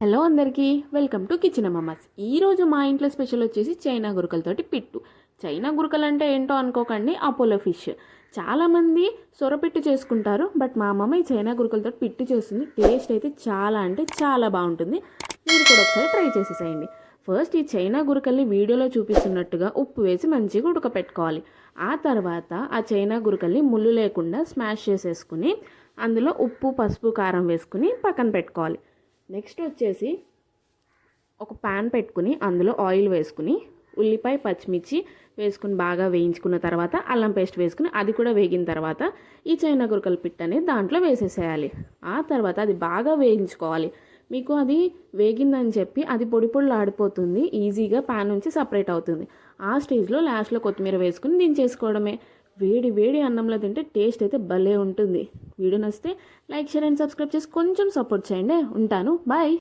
Hello అందరికీ welcome to kitchen అమ్మమ్మస్. ఈరోజు మా ఇంట్లో స్పెషల్ వచ్చేసి చైనా గురకలతోటి పిట్టు. చైనా గురకలు అంటే ఏంటో అనుకోకండి అపోలో ఫిష్. చాలామంది సొరపిట్టు చేసుకుంటారు బట్ మా అమ్మమ్మ ఈ చైనా గురకలతో పిట్టు చేస్తుంది. టేస్ట్ అయితే చాలా అంటే చాలా బాగుంటుంది. మీరు కూడా ఒకసారి ట్రై చేసేసేయండి. ఫస్ట్ ఈ చైనా గురకల్ని వీడియోలో చూపిస్తున్నట్టుగా ఉప్పు వేసి మంచిగా ఉడకపెట్టుకోవాలి. ఆ తర్వాత ఆ చైనా గురకల్ని ముళ్ళు లేకుండా స్మాష్ చేసేసుకుని అందులో ఉప్పు పసుపు కారం వేసుకుని పక్కన పెట్టుకోవాలి. నెక్స్ట్ వచ్చేసి ఒక ప్యాన్ పెట్టుకుని అందులో ఆయిల్ వేసుకుని ఉల్లిపాయ పచ్చిమిర్చి వేసుకుని బాగా వేయించుకున్న తర్వాత అల్లం పేస్ట్ వేసుకుని అది కూడా వేగిన తర్వాత ఈ చైనా గురకల పిట్ అనేది దాంట్లో వేసేసేయాలి. ఆ తర్వాత అది బాగా వేయించుకోవాలి. మీకు అది వేగిందని చెప్పి అది పొడి పొడులు ఆడిపోతుంది ఈజీగా ప్యాన్ నుంచి సపరేట్ అవుతుంది. ఆ స్టేజ్లో లాస్ట్లో కొత్తిమీర వేసుకుని దించేసుకోవడమే. వేడి వేడి అన్నంలో తింటే టేస్ట్ అయితే భలే ఉంటుంది. వీడియో నచ్చితే లైక్ షేర్ అండ్ సబ్స్క్రైబ్ చేసి కొంచెం సపోర్ట్ చేయండి. ఉంటాను. బాయ్.